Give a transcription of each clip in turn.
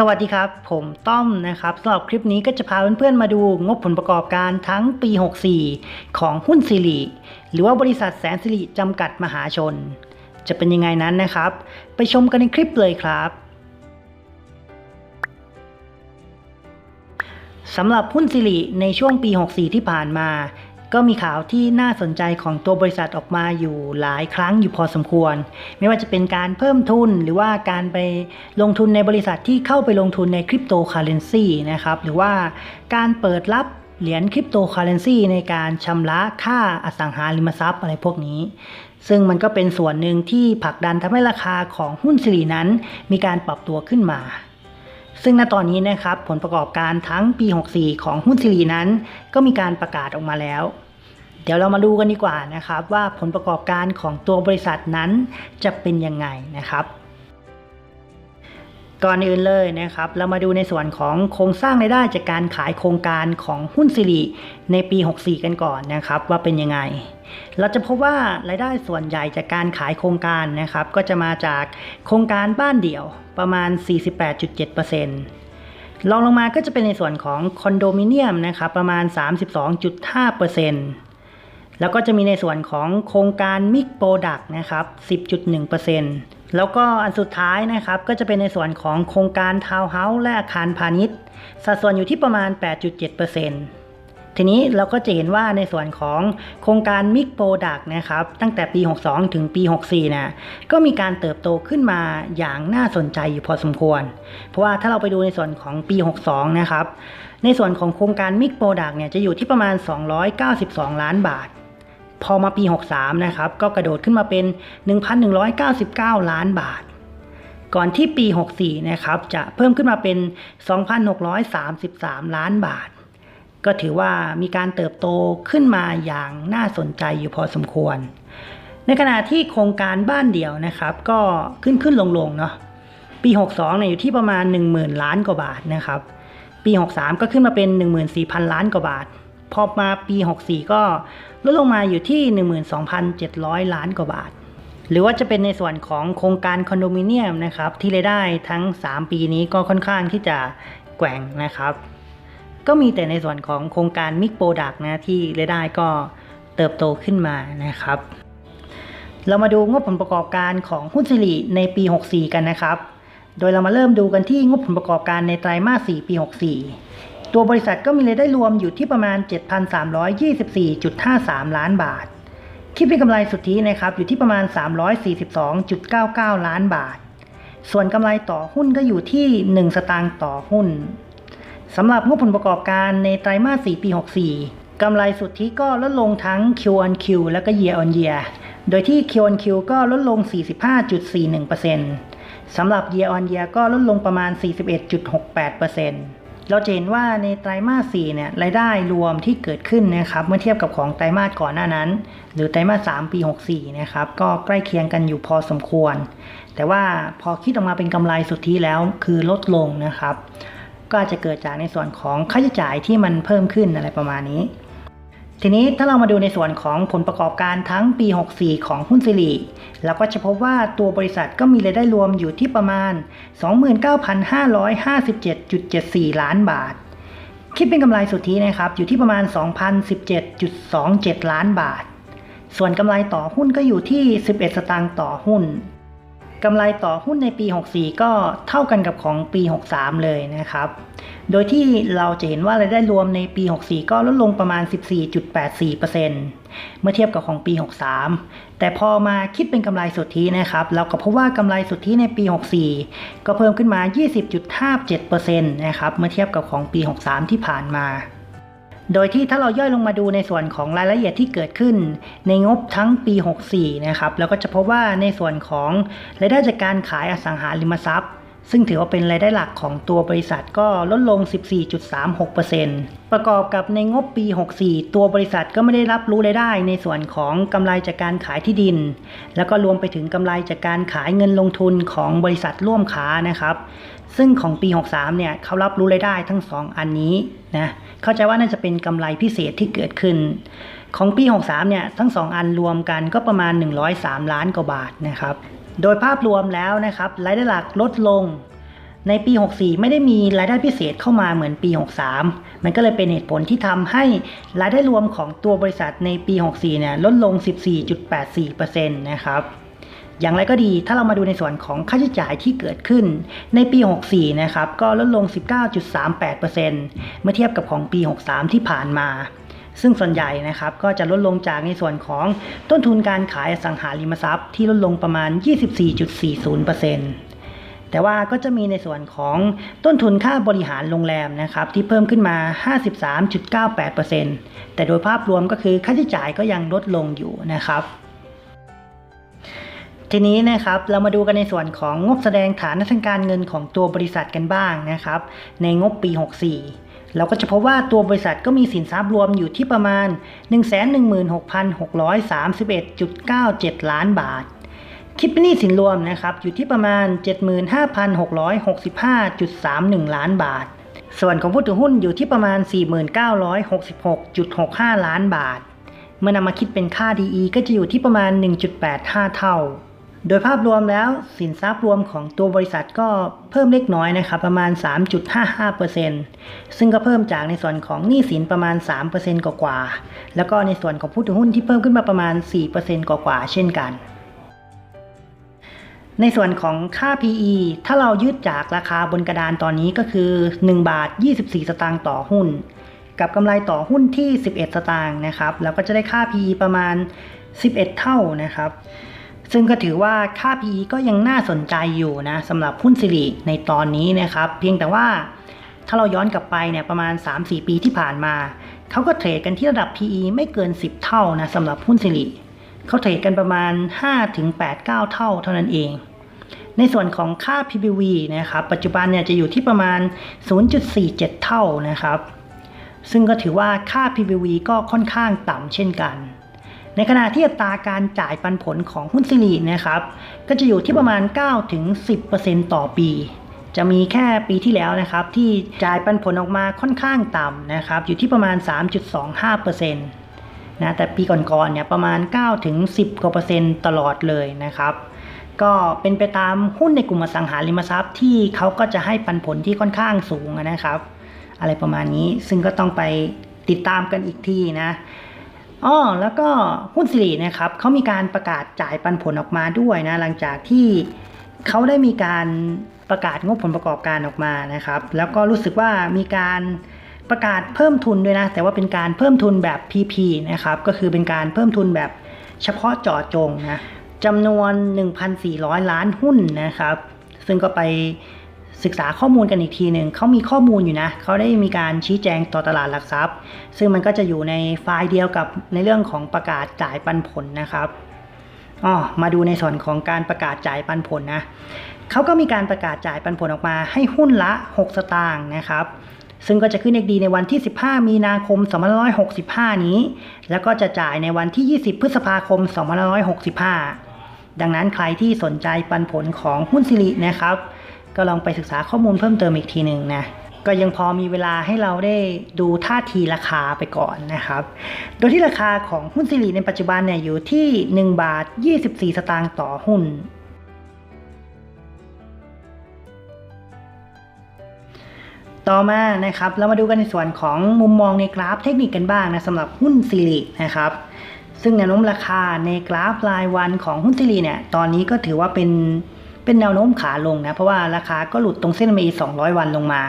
สวัสดีครับ ผมต้อมนะครับสำหรับคลิปนี้ก็จะพาเพื่อนๆมาดูงบผลประกอบการทั้งปี 64 ของหุ้นสิริหรือว่าบริษัทแสนสิริจำกัดมหาชน จะเป็นยังไงนั้นนะครับ ไปชมกันในคลิปเลยครับสำหรับหุ้นสิริในช่วงปี 64 ที่ผ่านมา ก็มีข่าวที่น่าสนใจของตัวบริษัทออกมาอยู่หลายครั้งอยู่พอสมควร ไม่ว่าจะเป็นการเพิ่มทุนหรือว่าการไปลงทุนในบริษัทที่เข้าไปลงทุนในคริปโตเคอเรนซีนะครับหรือว่าการเปิดรับเหรียญคริปโตเคอเรนซีในการชำระค่าอสังหาริมทรัพย์อะไรพวกนี้ ซึ่งมันก็เป็นส่วนหนึ่งที่ผลักดันทำให้ราคาของหุ้นสิรินั้น มีการปรับตัวขึ้นมาซึ่งณตอนนี้นะครับผลประกอบการทั้งปี 64 ของหุ้นสิรินั้น ก็มีการประกาศออกมาแล้ว ดี๋ยวเรามาดูกันดีกว่านะครับ ว่าผลประกอบการของตัวบริษัทนั้นจะเป็นยังไงนะครับ ก่อนอื่นเลยนะครับ เรามาดูในส่วนของโครงสร้างรายได้จากการขายโครงการของหุ้นสิริในปี 64 กันก่อนนะครับ ว่าเป็นยังไง เราจะพบว่ารายได้ส่วนใหญ่จากการขายโครงการนะครับ ก็จะมาจากโครงการบ้านเดี่ยวประมาณ 48.7%รองลงมาก็จะเป็นในส่วนของคอนโดมิเนียมนะครับประมาณ 32.5% แล้วก็จะมีในส่วนของโครงการมิกโปรดักนะครับ 10.1%แล้วก็อันสุดท้ายนะครับก็จะเป็นในส่วนของโครงการทาวน์เฮาส์และอาคารพาณิชย์ สัดส่วนอยู่ที่ประมาณ 8.7%ทีนี้เราก็จะเห็นว่าในส่วนของโครงการมิกโปรดักนะครับ ตั้งแต่ปี 62 ถึงปี 64 นะก็มีการเติบโตขึ้นมาอย่างน่าสนใจอยู่พอสมควร เพราะว่าถ้าเราไปดูในส่วนของปี 62 นะครับ ในส่วนของโครงการมิกโปรดักเนี่ยจะอยู่ที่ประมาณ 292 ล้านบาท พอมาปี 63 นะครับ ก็กระโดดขึ้นมาเป็น 1,199 ล้านบาท ก่อนที่ปี 64 นะครับ จะเพิ่มขึ้นมาเป็น 2,633 ล้านบาท ก็ถือว่ามีการเติบโตขึ้นมาอย่างน่าสนใจอยู่พอสมควร ในขณะที่โครงการบ้านเดี่ยวนะครับ ก็ขึ้นขึ้นลงลงเนาะ ปี 62 เนี่ยอยู่ที่ประมาณ 10,000 ล้านกว่าบาทนะครับ ปี 63 ก็ขึ้นมาเป็น 14,000 ล้านกว่าบาท พอมาปี 64 ก็ลดลงมาอยู่ที่ 12,700 ล้านกว่าบาท หรือว่าจะเป็นในส่วนของโครงการคอนโดมิเนียมนะครับที่รายได้ทั้ง 3 ปีนี้ก็ค่อนข้างที่จะแกว่งนะครับ ก็มีแต่ในส่วนของโครงการมิกโปรดักนะที่รายได้ก็เติบโตขึ้นมานะครับ เรามาดูงบผลประกอบการของหุ้นสิริในปี 64 กันนะครับ โดยเรามาเริ่มดูกันที่งบผลประกอบการในไตรมาส 4 ปี 64 ตัวบริษัทก็มีรายได้รวมอยู่ที่ประมาณ 7,324.53 ล้านบาท คิดเป็นกำไรสุทธินะครับอยู่ที่ประมาณ 342.99 ล้านบาท ส่วนกำไรต่อหุ้นก็อยู่ที่ 1 สตางค์ต่อหุ้นสำหรับงบผลประกอบการในไตรมาส 4 ปี 64 กำไรสุทธิก็ลดลงทั้ง Q on Q และก็ Year on Year โดยที่ Q on Q ก็ลดลง 45.41%สำหรับ Year on Year ก็ลดลงประมาณ 41.68% เราจะเห็นว่าในไตรมาส4เนี่ยรายได้รวมที่เกิดขึ้นนะครับเมื่อเทียบกับของไตรมาสก่อนหน้านั้น หรือไตรมาส3ปี 64นะครับก็ใกล้เคียงกันอยู่พอสมควร แต่ว่าพอคิดออกมาเป็นกำไรสุทธิแล้วคือลดลงนะครับ ก็จะเกิดจากในส่วนของค่าใช้จ่ายที่มันเพิ่มขึ้นอะไรประมาณนี้ ทีนี้ถ้าเรามาดูในส่วนของผลประกอบการทั้งปี 64 ของหุ้นสิริเราก็จะพบว่าตัวบริษัทก็มีรายได้รวมอยู่ที่ประมาณ 29,557.74 ล้านบาท คิดเป็นกำไรสุทธินะครับอยู่ที่ประมาณ 2,017.27 ล้านบาท ส่วนกำไรต่อหุ้นก็อยู่ที่ 11 สตางค์ต่อหุ้น กำไรต่อหุ้นในปี 64 ก็เท่ากันกับของปี 63 เลยนะครับ โดยที่เราจะเห็นว่ารายได้รวมในปี 64 ก็ลดลงประมาณ 14.84%เมื่อเทียบกับของปี 63 แต่พอมาคิดเป็นกำไรสุทธินะครับ เราก็พบว่ากำไรสุทธิในปี 64 ก็เพิ่มขึ้นมา 20.57%นะครับ เมื่อเทียบกับของปี 63 ที่ผ่านมา โดยที่ถ้าเราย่อยลงมาดูในส่วนของรายละเอียดที่เกิดขึ้น ในงบทั้งปี 64 นะครับแล้วก็จะพบว่าในส่วนของรายได้จากการขายอสังหาริมทรัพย์ ซึ่งถือว่าเป็นรายได้หลักของตัวบริษัทก็ลดลง 14.36%ประกอบกับในงบปี 64 ตัวบริษัทก็ไม่ได้รับรู้รายได้ ในส่วนของกำไรจากการขายที่ดิน แล้วก็รวมไปถึงกำไรจากการขายเงินลงทุนของบริษัทร่วมค้านะครับ ซึ่งของปี 63 เนี่ยเขารับรู้รายได้ทั้ง 2 อันนี้นะเข้าใจว่าน่าจะเป็นกำไรพิเศษที่เกิดขึ้น ของปี 63 เนี่ยทั้ง 2 อันรวมกันก็ประมาณ 103 ล้านกว่าบาทนะครับโดยภาพรวมแล้วนะครับรายได้หลักลดลงในปี 64 ไม่ได้มีรายได้พิเศษเข้ามาเหมือนปี 63 มันก็เลยเป็นเหตุผลที่ทำให้รายได้รวมของตัวบริษัทในปี 64 เนี่ยลดลง 14.84%นะครับ อย่างไรก็ดีถ้าเรามาดูในส่วนของค่าใช้จ่ายที่เกิดขึ้น ในปี 64 นะครับก็ลดลง 19.38%เมื่อเทียบกับของปี 63 ที่ผ่านมา ซึ่งส่วนใหญ่นะครับก็จะลดลงจากในส่วนของต้นทุนการขายสังหาริมทรัพย์ ที่ลดลงประมาณ 24.40%แต่ว่าก็จะมีในส่วนของต้นทุนค่าบริหารโรงแรมนะครับที่เพิ่มขึ้นมา 53.98%แต่โดยภาพรวมก็คือค่าใช้จ่ายก็ยังลดลงอยู่นะครับ ทีนี้นะครับเรามาดูกันในส่วนของงบแสดงฐานทางการเงินของตัวบริษัทกันบ้างนะครับ ในงบปี 64 เราก็จะพบว่าตัวบริษัทก็มีสินทรัพย์รวมอยู่ที่ประมาณ 116,631.97 ล้านบาท คิดเป็นหนี้สินรวมนะครับอยู่ที่ประมาณ 75,665.31 ล้านบาท ส่วนของผู้ถือหุ้นอยู่ที่ประมาณ 4966.65 ล้านบาทเมื่อนำมาคิดเป็นค่า DE ก็จะอยู่ที่ประมาณ 1.85 เท่า โดยภาพรวมแล้วสินทรัพย์รวมของตัวบริษัทก็เพิ่มเล็กน้อยนะครับประมาณ 3.55%ซึ่งก็เพิ่มจากในส่วนของหนี้สินประมาณ 3%กว่าๆแล้วก็ในส่วนของผู้ถือหุ้นที่เพิ่มขึ้นมาประมาณ 4%กว่าๆเช่นกันในส่วนของค่า PE ถ้าเรายึดจากราคาบนกระดานตอนนี้ก็คือ 1 บาท 24 สตางค์ต่อหุ้น กับกำไรต่อหุ้นที่ 11 สตางค์นะครับ แล้วก็จะได้ค่า PE ประมาณ 11 เท่านะครับ ซึ่งก็ถือว่าค่า PE ก็ยังน่าสนใจอยู่นะสำหรับหุ้นสิริในตอนนี้นะครับ เพียงแต่ว่าถ้าเราย้อนกลับไปเนี่ยประมาณ 3-4 ปีที่ผ่านมา เขาก็เทรดกันที่ระดับ PE ไม่เกิน 10 เท่านะสำหรับหุ้นสิริเขาเทรดกันประมาณ 5-8-9 เท่าเท่านั้นเอง ในส่วนของค่า PBV นะครับปัจจุบันเนี่ยจะอยู่ที่ประมาณ 0.47 เท่านะครับ ซึ่งก็ถือว่าค่า PBV ก็ค่อนข้างต่ำเช่นกัน ในขณะที่อัตราการจ่ายปันผลของหุ้นสิรินะครับก็จะอยู่ที่ประมาณ 9-10%ต่อปี จะมีแค่ปีที่แล้วนะครับ ที่จ่ายปันผลออกมาค่อนข้างต่ำนะครับ อยู่ที่ประมาณ 3.25%นะแต่ปีก่อนๆเนี่ยประมาณ 9-10กว่าเปอร์เซ็นต์ตลอดเลยนะครับก็เป็นไปตามหุ้นในกลุ่มอสังหาริมทรัพย์ที่เขาก็จะให้ปันผลที่ค่อนข้างสูงนะครับ อะไรประมาณนี้ซึ่งก็ต้องไปติดตามกันอีกทีนะ อ้อแล้วก็หุ้นสิรินะครับเขามีการประกาศจ่ายปันผลออกมาด้วยนะหลังจากที่เขาได้มีการประกาศงบผลประกอบการออกมานะครับ แล้วก็รู้สึกว่ามีการประกาศเพิ่มทุนด้วยนะ แต่ว่าเป็นการเพิ่มทุนแบบ PP นะครับ ก็คือเป็นการเพิ่มทุนแบบเฉพาะเจาะจงนะจำนวน 1,400 ล้านหุ้นนะครับ ซึ่งก็ไป ศึกษาข้อมูลกันอีกทีหนึ่งเขามีข้อมูลอยู่นะเขาได้มีการชี้แจงต่อตลาดหลักทรัพย์ ซึ่งมันก็จะอยู่ในไฟล์เดียวกับในเรื่องของประกาศจ่ายปันผลนะครับอ๋อมาดูในส่วนของการประกาศจ่ายปันผลนะเขาก็มีการประกาศจ่ายปันผลออกมาให้หุ้นละ 6 สตางค์นะครับซึ่งก็จะขึ้นเอกดีในวันที่ 15 มีนาคม 2565 นี้ แล้วก็จะจ่ายในวันที่ 20 พฤษภาคม 2565 ดังนั้นใครที่สนใจปันผลของหุ้นสิรินะครับ ก็ลองไปศึกษาข้อมูลเพิ่มเติมอีกทีหนึ่งนะก็ยังพอมีเวลาให้เราได้ดูท่าทีราคาไปก่อนนะครับ โดยที่ราคาของหุ้นสิริในปัจจุบันเนี่ยอยู่ที่ 1 บาท 24 สตางค์ต่อหุ้น ต่อมานะครับ เรามาดูกันในส่วนของมุมมองในกราฟเทคนิคกันบ้างนะสำหรับหุ้นสิรินะครับซึ่งแนวโน้มราคาในกราฟรายวันของหุ้นสิริเนี่ยตอนนี้ก็ถือว่าเป็น เป็นแนวโน้มขาลงนะ เพราะว่าราคาก็หลุดตรงเส้น MA 200 วันลงมา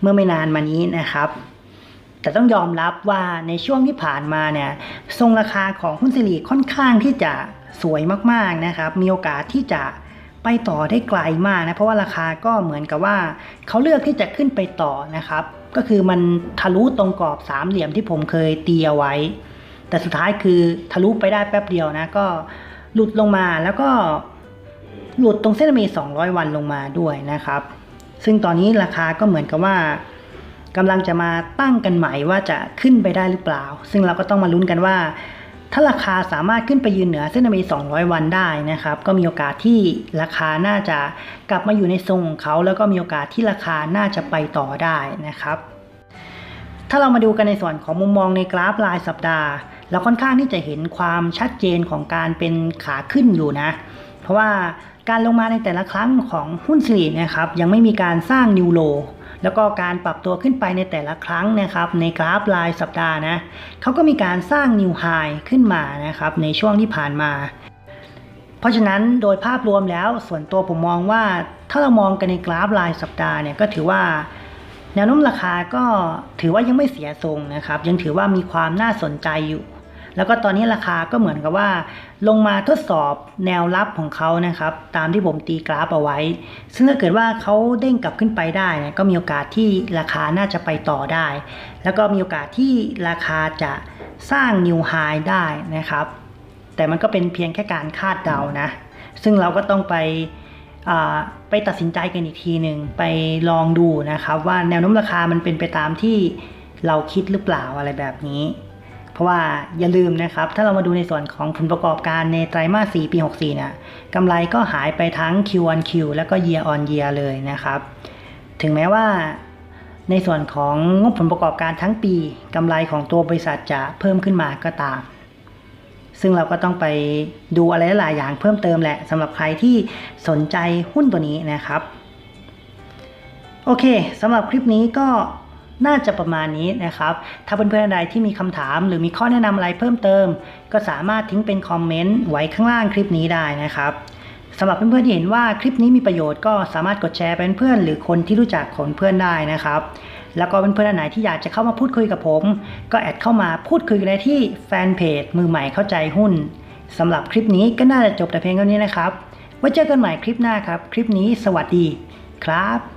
เมื่อไม่นานมานี้นะครับ แต่ต้องยอมรับว่าในช่วงที่ผ่านมาเนี่ย ทรงราคาของหุ้นสิริค่อนข้างที่จะสวยมากๆนะครับ มีโอกาสที่จะไปต่อได้ไกลมากนะ เพราะว่าราคาก็เหมือนกับว่าเขาเลือกที่จะขึ้นไปต่อนะครับ ก็คือมันทะลุตรงกรอบสามเหลี่ยมที่ผมเคยตีเอาไว้ แต่สุดท้ายคือทะลุไปได้แป๊บเดียวนะก็หลุดลงมาแล้วก็ หลุดตรงเส้นเม200 วันลงมาด้วยนะครับ ซึ่งตอนนี้ราคาก็เหมือนกับว่ากำลังจะมาตั้งกันใหม่ว่าจะขึ้นไปได้หรือเปล่า ซึ่งเราก็ต้องมาลุ้นกันว่า ถ้าราคาสามารถขึ้นไปยืนเหนือเส้นเม200 วันได้นะครับ ก็มีโอกาสที่ราคาน่าจะกลับมาอยู่ในทรงของเขาแล้วก็มีโอกาสที่ราคาน่าจะไปต่อได้นะครับ ถ้าเรามาดูกันในส่วนของมุมมองในกราฟรายสัปดาห์เราค่อนข้างที่จะเห็นความชัดเจนของการเป็นขาขึ้นอยู่นะ เพราะว่า การลงมาในแต่ละครั้งของหุ้นสิรินะครับยังไม่มีการสร้างนิวโลแล้วก็การปรับตัวขึ้นไปในแต่ละครั้งนะครับ ในกราฟรายสัปดาห์นะเขาก็มีการสร้างนิวไฮขึ้นมานะครับ ในช่วงที่ผ่านมา เพราะฉะนั้นโดยภาพรวมแล้วส่วนตัวผมมองว่าถ้าเรามองกันในกราฟรายสัปดาห์เนี่ยก็ถือว่า แนวโน้มราคาก็ถือว่ายังไม่เสียทรงนะครับ ยังถือว่ามีความน่าสนใจอยู่ แล้วก็ตอนนี้ราคาก็เหมือนกับว่า ลงมาทดสอบแนวรับของเขานะครับ ตามที่ผมตีกราฟเอาไว้ ซึ่งถ้าเกิดว่าเขาเด้งกลับขึ้นไปได้นี่ยก็มีโอกาสที่ราคาน่าจะไปต่อได้ แล้วก็มีโอกาสที่ราคาจะสร้างนิวไฮได้นะครับ แต่มันก็เป็นเพียงแค่การคาดเดานะ ซึ่งเราก็ต้องไปไปตัดสินใจกันอีกทีหนึ่งไปลองดูนะครับ ว่าแนวโน้มราคามันเป็นไปตามที่เราคิดหรือเปล่าอะไรแบบนี้ เพราะว่าอย่าลืมนะครับ ถ้าเรามาดูในส่วนของผลประกอบการในไตรมาส 4 ปี 64 เนี่ยกำไรก็หายไปทั้ง Q on Q แล้วก็ Year on Year เลยนะครับ ถึงแม้ว่าในส่วนของงบผลประกอบการทั้งปีกำไรของตัวบริษัทจะเพิ่มขึ้นมาก็ตาม ซึ่งเราก็ต้องไปดูอะไรหลายอย่างเพิ่มเติมแหละสำหรับใครที่สนใจหุ้นตัวนี้นะครับ โอเคสำหรับคลิปนี้ก็ น่าจะประมาณนี้นะครับ ถ้าเพื่อนๆใดที่มีคำถามหรือมีข้อแนะนำอะไรเพิ่มเติม ก็สามารถทิ้งเป็นคอมเมนต์ไว้ข้างล่างคลิปนี้ได้นะครับสำหรับเพื่อนๆที่เห็นว่าคลิปนี้มีประโยชน์ก็สามารถกดแชร์เป็นเพื่อนหรือคนที่รู้จักของเพื่อนได้นะครับ แล้วก็เพื่อนๆไหนที่อยากจะเข้ามาพูดคุยกับผม ก็แอดเข้ามาพูดคุยกันได้ที่แฟนเพจมือใหม่เข้าใจหุ้นสำหรับคลิปนี้ก็น่าจะจบแต่เพียงเท่านี้นะครับไว้เจอกันใหม่คลิปหน้าครับ คลิปนี้สวัสดีครับ